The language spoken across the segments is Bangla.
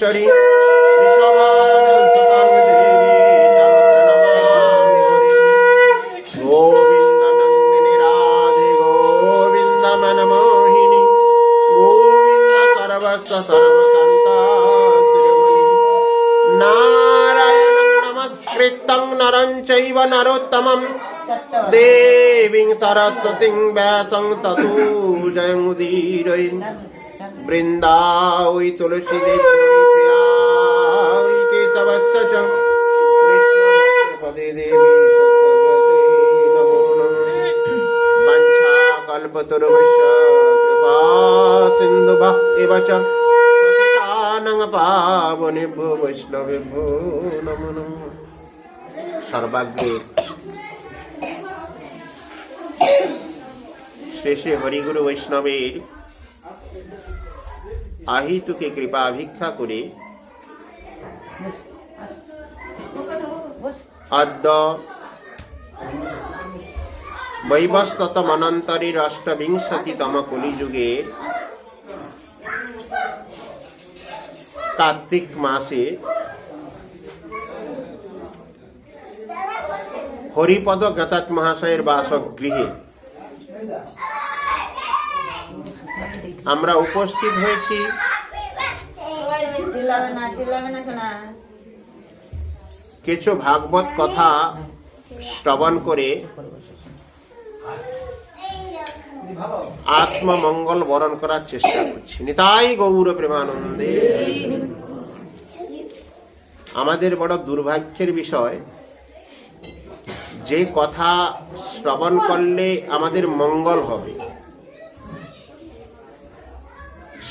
মহেশ্বরী ঋষভানুসুতাং দেবী গোবিন্দ নন্দিনী রাধে গোবিন্দ মনমোহিনী দেবী সত্যবতী নমো নমঃ। বাঞ্ছা কল্পতরুভ্য কৃপা সিন্ধুভः এব চ পতিতানং পাবনেভ্যো বৈষ্ণবেভ্যো নমো নমঃ। সর্বাগ্রে শেষে হরিগুরু বৈষ্ণবের আহিতুকে কৃপা ভিক্ষা করে অদ্য বৈবস্ততমনন্তরের অষ্টবিংশতিতম কলিযুগের কার্তিক মাসে হরিপদ গতাত মহাশয়ের বাসগৃহে আমরা উপস্থিত হয়েছি। কিছু ভাগবত কথা শ্রবণ করে আত্মমঙ্গল বরণ করার চেষ্টা করছি। নিতাই গৌর প্রেমানন্দে। আমাদের বড় দুর্ভাগ্যের বিষয়, যে কথা শ্রবণ করলে আমাদের মঙ্গল হবে।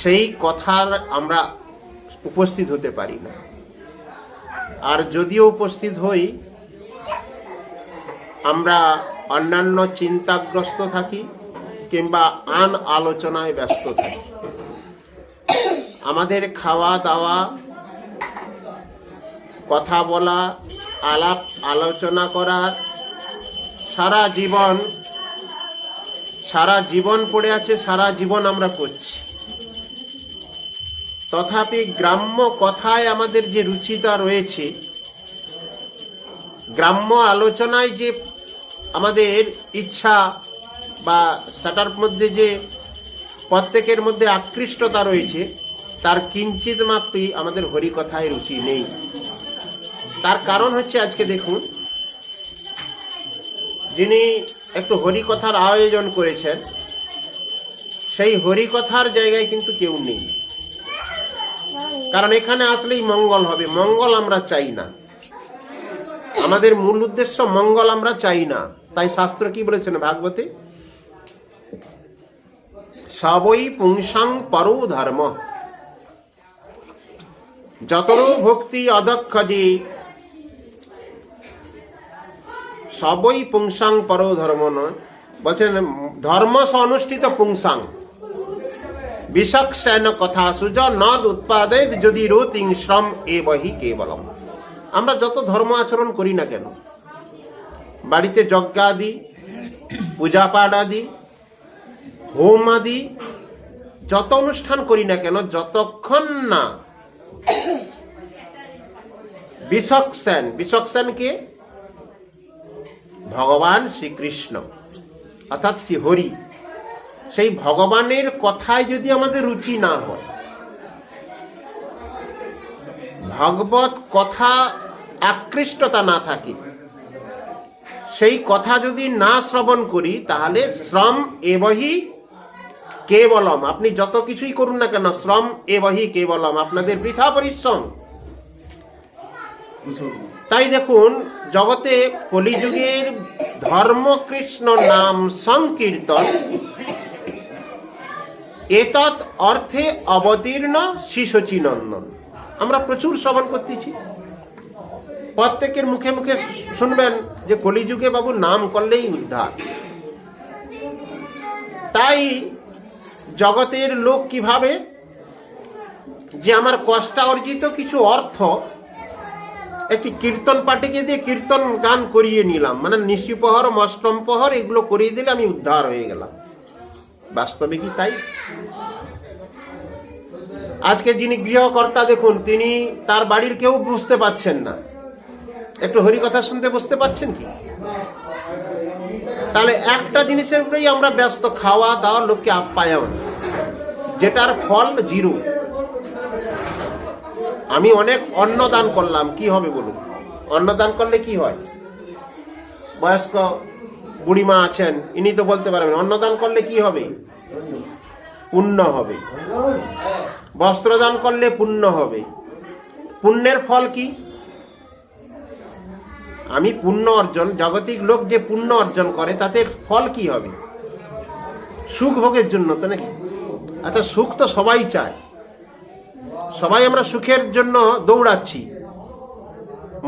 সেই কথার আমরা উপস্থিত হতে পারি না। আর যদিও উপস্থিত হই, আমরা অন্যান্য চিন্তাগ্রস্ত থাকি কিংবা আন আলোচনায় ব্যস্ত থাকি। আমাদের খাওয়া দাওয়া, কথা বলা, আলাপ আলোচনা করা, সারা জীবন সারা জীবন পড়ে আছে, সারা জীবন আমরা করছি তথাপি গ্রাম্য কথায় আমাদের যে রুচিতা রয়েছে, গ্রাম্য আলোচনায় যে আমাদের ইচ্ছা বা সেটার মধ্যে যে প্রত্যেকের মধ্যে আকৃষ্টতা রয়েছে, তার কিঞ্চিত মাত্রই আমাদের হরিকথায় রুচি নেই। তার কারণ হচ্ছে আজকে দেখুন, যিনি একটু হরিকথার আয়োজন করেছেন, সেই হরিকথার জায়গায় কিন্তু কেউ নেই। কারণ এখানে আসলেই মঙ্গল হবে। মঙ্গল আমরা চাই না। আমাদের মূল উদ্দেশ্য মঙ্গল আমরা চাই না। তাই শাস্ত্র কি বলেছেন ভাগবতে? সবই পুংসাং পরো ধর্ম। যতরও ভক্তি অদক্ষ যে সবই পুংসাং পরো ধর্ম নয়। বলছেন ধর্ম অনুষ্ঠিত পুংসাং। বিষক সেন কথা সুজ নদ উৎপাদে যদি রোতিং শ্রম এ বহি কেবলম। আমরা যত ধর্ম আচরণ করি না কেন? বাড়িতে যজ্ঞাদি পূজা পাঠ আদি, হোম আদি, যত অনুষ্ঠান করি না কেন, যতক্ষণ না বিষক সেন বিষক সেন কে? ভগবান শ্রীকৃষ্ণ, অর্থাৎ শ্রী হরি। সেই ভগবানের কথায় যদি আমাদের রুচি না হয়, ভগবত কথা আকৃষ্টতা না থাকে, সেই কথা যদি না শ্রবণ করি, তাহলে শ্রম এবহি কেবলম। আপনি যত কিছুই করুন না কেন, শ্রম এবহি কেবলম। আপনাদের বৃথা পরিশ্রম। তাই দেখুন, জগতে কলিযুগের ধর্মকৃষ্ণ নাম সংকীর্তন এতৎ অর্থে অবতীর্ণ শিশচী নন্দন আমরা প্রচুর শ্রবণ করতেছি। প্রত্যেকের মুখে মুখে শুনবেন যে কলিযুগে বাবু নাম করলেই উদ্ধার। তাই জগতের লোক কীভাবে যে আমার কষ্টা অর্জিত কিছু অর্থ একটি কীর্তন পাঠিকে দিয়ে কীর্তন গান করিয়ে নিলাম মানে নিশিপহর অষ্টম পহর এগুলো করিয়ে দিলে আমি উদ্ধার হয়ে গেলাম। বাস্তবে কি তাই? আজকে যিনি গৃহকর্তা, দেখুন, তিনি তার বাড়ির কেউ বুঝতে পাচ্ছেন না। একটু হরি কথা শুনতে বুঝতে পাচ্ছেন কি? তাহলে একটা জিনিসের উপরেই আমরা ব্যস্ত, খাওয়া দাওয়া লোককে আপ্যায়ন। যেটার ফল জিরো। আমি অনেক অন্নদান করলাম, কি হবে বলুন? অন্নদান করলে কি হয়? বয়স্ক বুড়িমা আছেন, ইনি তো বলতে পারবেন, অন্নদান করলে কি হবে? পুণ্য হবে। বস্ত্রদান করলে পুণ্য হবে। পুণ্যের ফল কি? আমি পুণ্য অর্জন, জাগতিক লোক যে পুণ্য অর্জন করে, তাতে ফল কি হবে? সুখ ভোগের জন্য তো নাকি? আচ্ছা সুখ তো সবাই চায়। সবাই আমরা সুখের জন্য দৌড়াচ্ছি।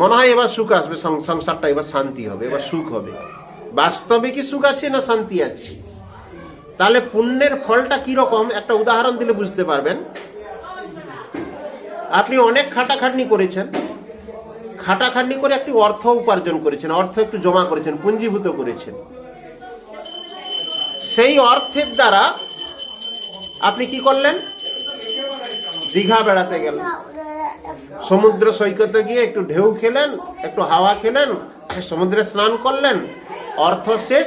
মনে হয় এবার সুখ আসবে সংসারটা এবার শান্তি হবে, এবার সুখ হবে। বাস্তবে কি সুখ আছে না শান্তি আছে? তাহলে পুণ্যের ফলটা কীরকম? একটা উদাহরণ দিলে বুঝতে পারবেন। আপনি অনেক খাটাখাটনি করেছেন। খাটাখাটনি করে একটি অর্থ উপার্জন করেছেন, অর্থ একটু জমা করেছেন, পুঞ্জীভূত করেছেন। সেই অর্থের দ্বারা আপনি কি করলেন? দীঘা বেড়াতে গেলেন। সমুদ্র সৈকতে গিয়ে একটু ঢেউ খেলেন, একটু হাওয়া খেলেন, সমুদ্রে স্নান করলেন অর্থ শেষ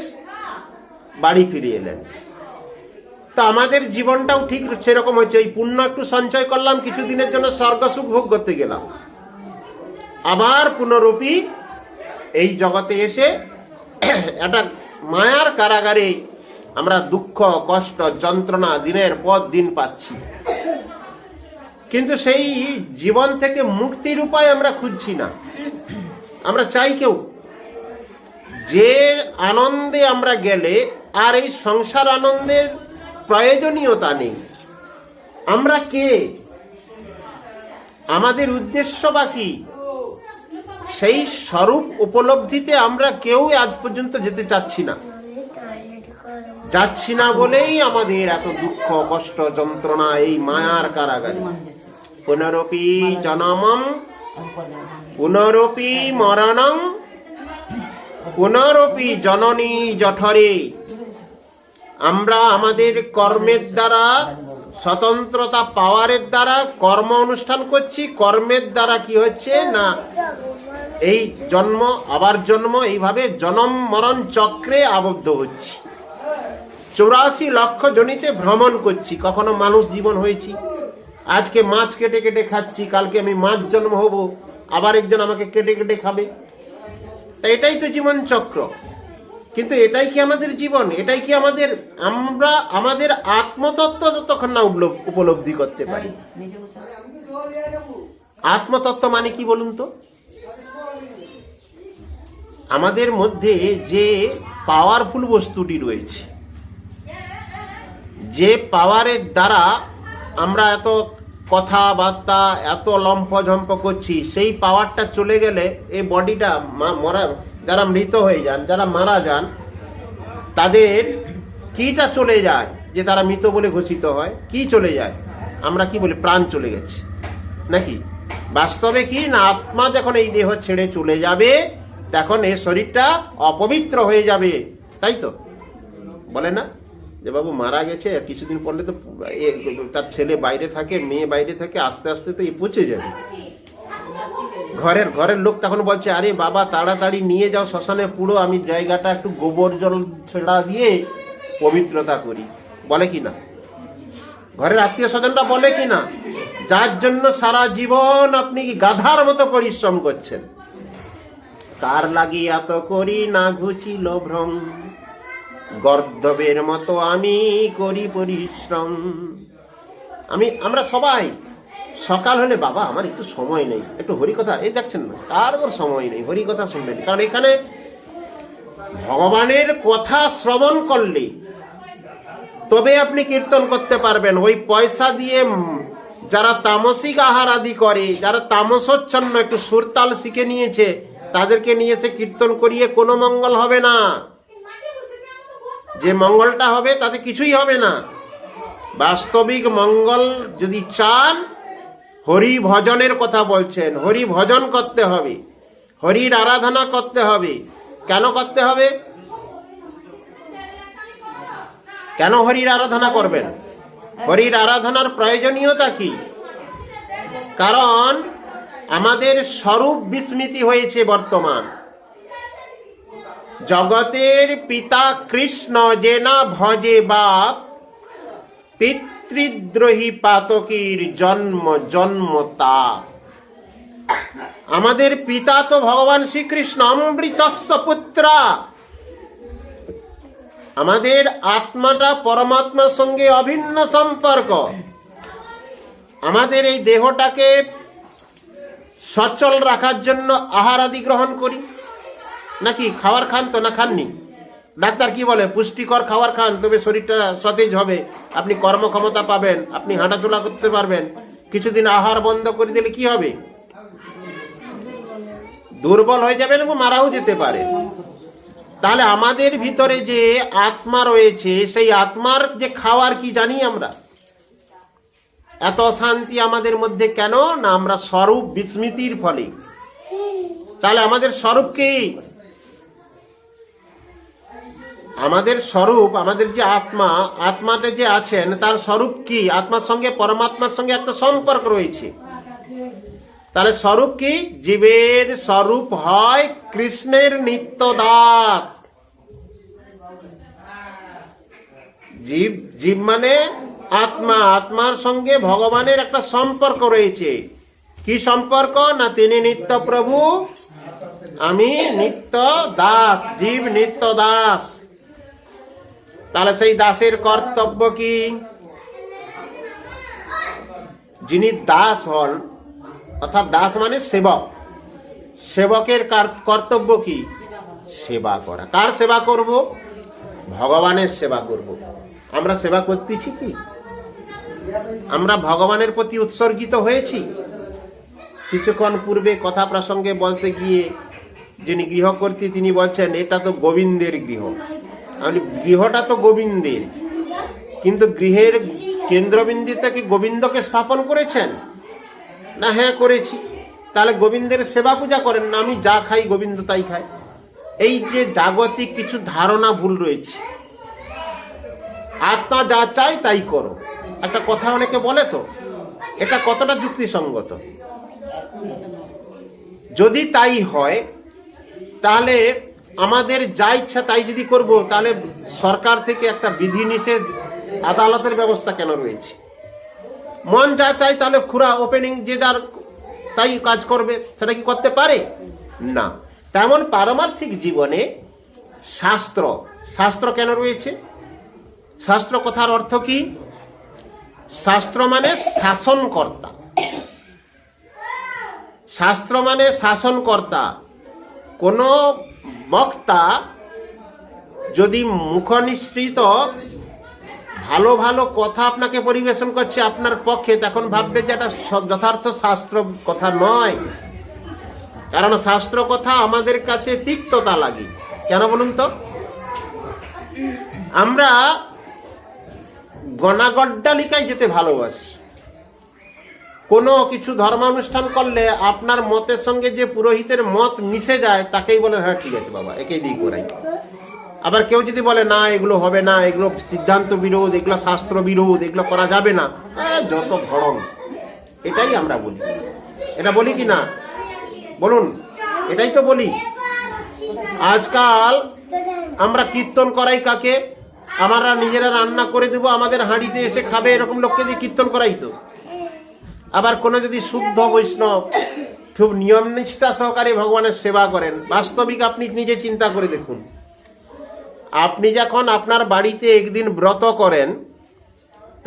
বাড়ি ফিরে এলেন। তা আমাদের জীবনটাও ঠিক সেরকম হয়েছে। এই পুণ্য একটু সঞ্চয় করলাম, কিছুদিনের জন্য স্বর্গ সুখ ভোগ করতে গেলাম। আবার পুনরূপী এই জগতে এসে একটা মায়ার কারাগারে আমরা দুঃখ, কষ্ট, যন্ত্রণা দিনের পর দিন পাচ্ছি। কিন্তু সেই জীবন থেকে মুক্তির উপায় আমরা খুঁজছি না। আমরা চাই কেউ যে আনন্দে আমরা গেলে আর এই সংসার আনন্দের প্রয়োজনীয়তা নেই। আমরা কে? আমাদের উদ্দেশ্য বা কি? সেই স্বরূপ উপলব্ধিতে আমরা কেউ আজ পর্যন্ত যেতে চাচ্ছি না। যাচ্ছি না বলেই আমাদের এত দুঃখ, কষ্ট, যন্ত্রণা, এই মায়ার কারাগারে। পুনরপি জনমম, পুনরপি মরণং পুনরপি জননী জঠরে। আমরা আমাদের কর্মের দ্বারা, স্বতন্ত্রতা পাওয়ারের দ্বারা কর্ম অনুষ্ঠান করছি। কর্মের দ্বারা কি হচ্ছে না? এই জন্ম, আবার জন্ম, এইভাবে জনম মরণ চক্রে আবদ্ধ হচ্ছি। চৌরাশি লক্ষ জনিতে ভ্রমণ করছি। কখনো মানুষ জীবন হয়েছি। আজকে মাছ কেটে কেটে খাচ্ছি, কালকে আমি মাছ জন্ম হব। আবার একজন আমাকে কেটে কেটে খাবে। তা এটাই তো জীবন চক্র। কিন্তু এটাই কি আমাদের জীবন? এটাই কি আমাদের, আমরা আমাদের আত্মতত্ত্ব যতক্ষণ না উপলব- উপলব্ধি করতে পারি? আত্মতত্ত্ব মানে কি বলুন তো? আমাদের মধ্যে যে পাওয়ারফুল বস্তুটি রয়েছে, যে পাওয়ারের দ্বারা আমরা এত কথাবার্তা, এত লম্ফঝম্প করছি, সেই পাওয়ারটা চলে গেলে এই বডিটা মরা, যারা মৃত হয়ে যান, যারা মারা যান, তাদের কিটা চলে যায় যে তারা মৃত বলে ঘোষিত হয়? কি চলে যায়? আমরা কি বলি? প্রাণ চলে গেছে। নাকি? বাস্তবে কি? না, আত্মা যখন এই দেহ ছেড়ে চলে যাবে, তখন এই শরীরটা অপবিত্র হয়ে যাবে। তাই তো? বলে না? যে বাবু মারা গেছে, কিছুদিন পরে তো এ- তার ছেলে বাইরে থাকে, মেয়ে বাইরে থাকে, আস্তে আস্তে তো এই পচে যাবে। ঘরের ঘরের লোক তখন বলছে, আরে বাবা, তাড়াতাড়ি নিয়ে যাও শ্মশানে পুরো, আমি জায়গাটা একটু গোবর জল ছেড়া দিয়ে পবিত্রতা করি। বলে কি না? ঘরের আত্মীয় স্বজনরা বলে কি না? যার জন্য সারা জীবন আপনি কি গাধার মতো পরিশ্রম করছেন? কার লাগি এত করি না ঘুচিল ভ্রম গর্দবের মতো আমি করি পরিশ্রম। আমি, আমরা সবাই, সকাল হলে বাবা, আমার একটু সময় নেই। একটু হরিকথা, এই দেখছেন না কার ওর সময় নেই, হরিকথা শুনবেন। কারণ এখানে ভগবানের কথা শ্রবণ করলে, তবে আপনি কীর্তন করতে পারবেন। ওই পয়সা দিয়ে যারা তামসিক আহার আদি করে, যারা তামসচ্ছন্ন, একটু সুরতাল শিখে নিয়েছে, তাদেরকে নিয়ে এসে কীর্তন করিয়ে কোনো মঙ্গল হবে না। যে মঙ্গলটা হবে, তাতে কিছুই হবে না। বাস্তবিক মঙ্গল যদি চান হরি ভজনের কথা বলছেন। হরি ভজন করতে হবে। হরির আরাধনা করতে হবে। কেন করতে হবে? কেন হরির আরাধনা করবেন? হরির আরাধনার প্রয়োজনীয়তা কি? কারণ আমাদের স্বরূপ বিস্মৃতি হয়েছে বর্তমান। জগতের পিতা কৃষ্ণ যে না ভজে বাপ, পিতৃদ্রোহী পাতকীর জন্ম জন্ম তাপ। আমাদের পিতা তো ভগবান শ্রীকৃষ্ণ অমৃতস্ব পুত্রা। আমাদের আত্মাটা পরমাত্মার সঙ্গে অভিন্ন সম্পর্ক। আমাদের এই দেহটাকে সচল রাখার জন্য আহার আদি গ্রহণ করি। নাকি খাওয়ার খান তো না খাননি? ডাক্তার কি বলে, পুষ্টিকর খাবার খান, তবে শরীরটা সতেজ হবে। আপনি কর্মক্ষমতা পাবেন, আপনি হাঁটাচলা করতে পারবেন। কিছুদিন আহার বন্ধ করে দিলে কি হবে? দুর্বল হয়ে যাবেন এবং মারাও যেতে পারে। তাহলে আমাদের ভিতরে যে আত্মা রয়েছে, সেই আত্মার যে খাওয়ার কি জানি আমরা? এত শান্তি আমাদের মধ্যে কেন? না আমরা স্বরূপ বিস্মৃতির ফলে। তাহলে আমাদের স্বরূপ কি? আমাদের স্বরূপ, আমাদের যে আত্মা, আত্মাতে যে আছেন, তার স্বরূপ কি? আত্মার সঙ্গে, পরমাত্মার সঙ্গে একটা সম্পর্ক রয়েছে। তাহলে স্বরূপ কি? জীবের স্বরূপ হয় কৃষ্ণের নিত্য দাস জীব জীব মানে আত্মা। আত্মার সঙ্গে ভগবানের একটা সম্পর্ক রয়েছে। কি সম্পর্ক? না তিনি নিত্য প্রভু আমি নিত্য দাস জীব নিত্য দাস তাহলে সেই দাসের কর্তব্য কি? যিনি দাস হন, অর্থাৎ দাস মানে সেবক। সেবকের কর্তব্য কি? সেবা করা। কার সেবা করব? ভগবানের সেবা করব। আমরা সেবা করতেছি কি? আমরা ভগবানের প্রতি উৎসর্গিত হয়েছি? কিছুক্ষণ পূর্বে কথা প্রসঙ্গে বলতে গিয়ে যিনি গৃহকর্ত্রী, তিনি বলছেন, এটা তো গোবিন্দের গৃহ। আমি গৃহটা তো গোবিন্দের। কিন্তু গৃহের কেন্দ্রবিন্দুতে কি গোবিন্দকে স্থাপন করেছেন? না হ্যাঁ করেছি। তাহলে গোবিন্দের সেবা পূজা করেন না, আমি যা খাই গোবিন্দ তাই খাই এই যে জাগতিক কিছু ধারণা ভুল রয়েছে। আত্মা যা চাই তাই করো। একটা কথা অনেকে বলে তো, এটা কতটা যুক্তিসঙ্গত? যদি তাই হয়, তাহলে আমাদের যা ইচ্ছা তাই যদি করব, তাহলে সরকার থেকে একটা বিধিনিষেধ আদালতের ব্যবস্থা কেন রয়েছে? মন যা চাই তাহলে খুরা ওপেনিং যে যার তাই কাজ করবে, সেটা কি করতে পারে? না। তেমন পারমার্থিক জীবনে শাস্ত্র শাস্ত্র কেন রয়েছে? শাস্ত্র কথার অর্থ কি? শাস্ত্র মানে শাসনকর্তা। শাস্ত্র মানে শাসনকর্তা। কোনো বক্তা যদি মুখনিসৃত, ভালো ভালো কথা আপনাকে পরিবেশন করছে আপনার পক্ষে, তখন ভাববে যে এটা যথার্থ শাস্ত্র কথা নয়। কারণ শাস্ত্র কথা আমাদের কাছে তিক্ততা লাগে। কেন বলুন তো? আমরা গণাগড্ডালিকায় যেতে ভালোবাসি। কোনো কিছু ধর্মানুষ্ঠান করলে আপনার মতের সঙ্গে যে পুরোহিতের মত মিশে যায় তাকেই বলে হ্যাঁ ঠিক আছে বাবা একেই দিই করাই আবার কেউ যদি বলে না এগুলো হবে না এগুলো সিদ্ধান্ত বিরোধ এগুলো শাস্ত্র বিরোধ এগুলো করা যাবে না। আহ, যত ভরম এটাই আমরা বলি। এটা বলি কি না? বলুন এটাই তো বলি। আজকাল আমরা কীর্তন করাই কাকে? আমরা নিজেরা রান্না করে দেবো আমাদের হাঁড়িতে এসে খাবে এরকম লোককে দিয়ে কীর্তন করাই তো। আবার কোনো যদি শুদ্ধ বৈষ্ণব খুব নিয়ম নিষ্ঠা সহকারে ভগবানের সেবা করেন, বাস্তবিক আপনি নিজে চিন্তা করে দেখুন। আপনি যখন আপনার বাড়িতে একদিন ব্রত করেন,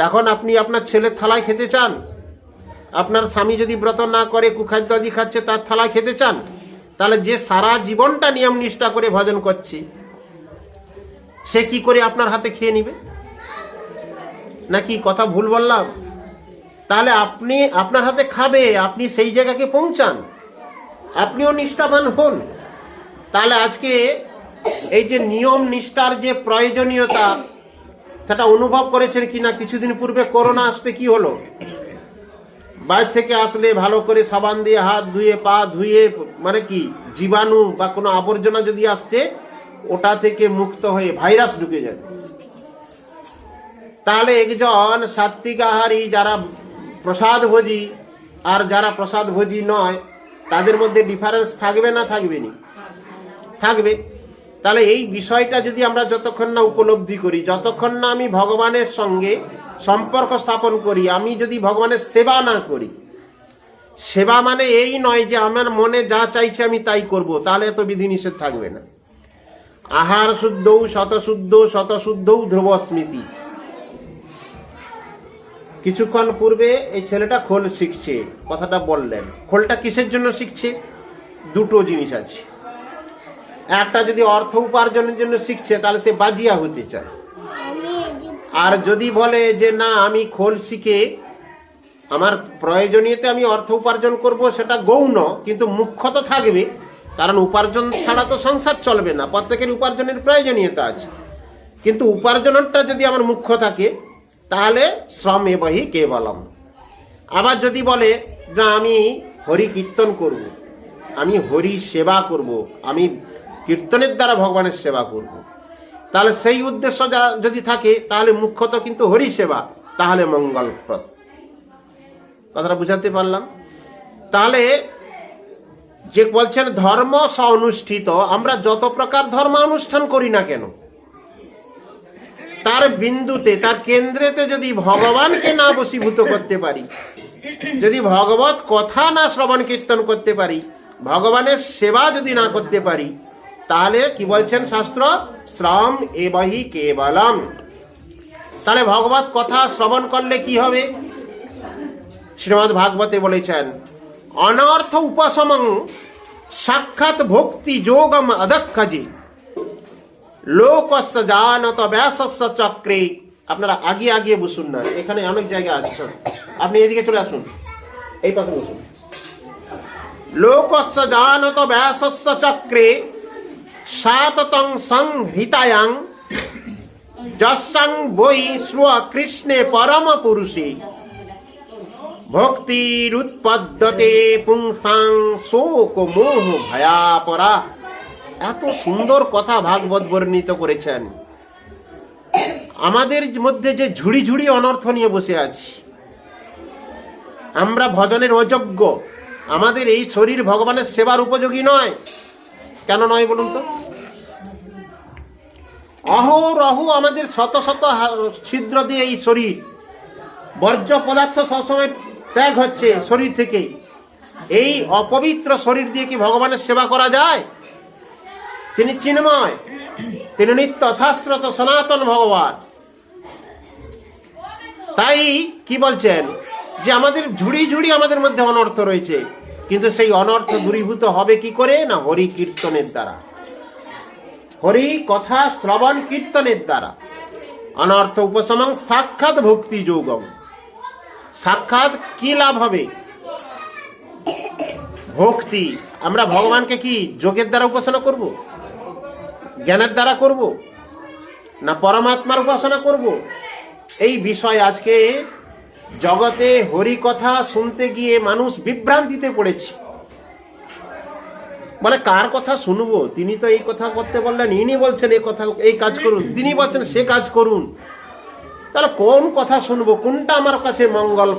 তখন আপনি আপনার ছেলের থালায় খেতে চান? আপনার স্বামী যদি ব্রত না করে, কুখাদ্য আদি খাচ্ছে, তার থালায় খেতে চান? তাহলে যে সারা জীবনটা নিয়ম নিষ্ঠা করে ভজন করছি, সে কি করে আপনার হাতে খেয়ে নিবে? নাকি কথা ভুল বললাম? তাহলে আপনি আপনার হাতে খাবে, আপনি সেই জায়গাকে পৌঁছান। আপনিও নিষ্ঠাবান হন। তাহলে আজকে এই যে নিয়ম নিষ্ঠার যে প্রয়োজনীয়তা, সেটা অনুভব করেছেন কিনা কিছুদিন পূর্বে করোনা আসতে কি হলো? বাইরে থেকে আসলে ভালো করে সাবান দিয়ে হাত ধুয়ে, পা ধুয়ে মানে কি, জীবাণু বা কোনো আবর্জনা যদি আসছে, ওটা থেকে মুক্ত হয়ে ভাইরাস ঢুকে যাবে। তাহলে একজন সাত্বিক আহারী যারা প্রসাদ ভোজি। আর যারা প্রসাদ ভোজী নয়, তাদের মধ্যে ডিফারেন্স থাকবে না থাকবে নি থাকবে। তাহলে এই বিষয়টা যদি আমরা যতক্ষণ না উপলব্ধি করি, যতক্ষণ না আমি ভগবানের সঙ্গে সম্পর্ক স্থাপন করি, আমি যদি ভগবানের সেবা না করি, সেবা মানে এই নয় যে আমার মনে যা চাইছে আমি তাই করব, তাহলে এত বিধিনিষেধ থাকবে না। আহার শুদ্ধৌ শতশুদ্ধ, শতশুদ্ধৌ ধ্রুব স্মৃতি কিছুক্ষণ পূর্বে এই ছেলেটা খোল শিখছে কথাটা বললেন। খোলটা কিসের জন্য শিখছে? দুটো জিনিস আছে। একটা যদি অর্থ উপার্জনের জন্য শিখছে তাহলে সে বাজিয়া হতে চায়। আর যদি বলে যে না আমি খোল শিখে আমার প্রয়োজনীয়তে আমি অর্থ উপার্জন করব সেটা গৌণ কিন্তু মুখ্য তো থাকবে কারণ উপার্জন ছাড়া তো সংসার চলবে না। প্রত্যেকের উপার্জনের প্রয়োজনীয়তা আছে। কিন্তু উপার্জনটা যদি আমার মুখ্য থাকে তাহলে শ্রম এবহি কেবলম। আবার যদি বলে, না, আমি হরি কীর্তন করব, আমি হরি সেবা করব, আমি কীর্তনের দ্বারা ভগবানের সেবা করব। তাহলে সেই উদ্দেশ্য যা- যদি থাকে, তাহলে মুখ্যত কিন্তু হরি সেবা, তাহলে মঙ্গলপ্রদ। কথাটা বুঝাতে পারলাম? তাহলে যে বলছেন ধর্ম স অনুষ্ঠিত আমরা যত প্রকার ধর্ম অনুষ্ঠান করি না কেন তার বিন্দুতে, তার কেন্দ্রেতে যদি ভগবানকে না বশীভূত করতে পারি, যদি ভগবত কথা না শ্রবণ কীর্তন করতে পারি, ভগবানের সেবা যদি না করতে পারি, তাহলে কি বলছেন শাস্ত্র? শ্রম এবহি কেবলম। তাহলে ভগবত কথা শ্রবণ করলে কি হবে? শ্রীমদ ভাগবতে বলেছেন, অনর্থ উপশমং সাক্ষাৎ ভক্তি যোগম অদক্ষজি লোকস্য জানত ব্যাসস্য চক্রে আপনারা আগে আগিয়ে বসুন না। এখানে অনেক জায়গা আছে, শোন। আপনি এদিকে চলে আসুন। এই পাশে বসুন। লোকস্য জানত ব্যাসস্য চক্রে সাততং সংহিতায়াং যসাং বৈ স্ব কৃষ্ণে পরম পুরুষে। ভক্তিরুৎপদ্যতে পুংসাং শোক মোহ ভয়াপরা এত সুন্দর কথা ভাগবত বর্ণিত করেছেন। আমাদের মধ্যে যে ঝুড়ি ঝুড়ি অনর্থ নিয়ে বসে আছি। আমরা ভজনের অযোগ্য। আমাদের এই শরীর ভগবানের সেবার উপযোগী নয়। কেন নয় বলুন তো? অহরহ আমাদের শত শত ছিদ্র দিয়ে এই শরীর। বর্জ্য পদার্থ সবসময় ত্যাগ হচ্ছে শরীর থেকে এই অপবিত্র শরীর দিয়ে কি ভগবানের সেবা করা যায়? তিনি চিন্ময়, তিনি নিত্য শাস্ত্রত সনাতন ভগবান। তাই কি বলছেন? যে আমাদের ঝুড়ি ঝুড়ি আমাদের মধ্যে অনর্থ রয়েছে। কিন্তু সেই অনর্থ দূরীভূত হবে কি করে? না হরি কীর্তনের দ্বারা। হরি কথা শ্রবণ কীর্তনের দ্বারা। অনর্থ উপশমং সাক্ষাৎ ভক্তি যোগম সাক্ষাৎ কি লাভ হবে? ভক্তি। আমরা ভগবানকে কি যোগের দ্বারা উপাসনা করব? জ্ঞানের দ্বারা করব? না পরমাত্মার উপাসনা করব? এই বিষয় আজকে জগতে হরি কথা শুনতে গিয়ে মানুষ বিভ্রান্তিতে পড়েছে। মানে কার কথা শুনব? তিনি তো এই কথা করতে বললেন, ইনি বলছেন এই কথা, এই কাজ করুন। তিনি বলছেন সে কাজ করুন। তাহলে কোন কথা শুনব? কোনটা আমার কাছে মঙ্গল?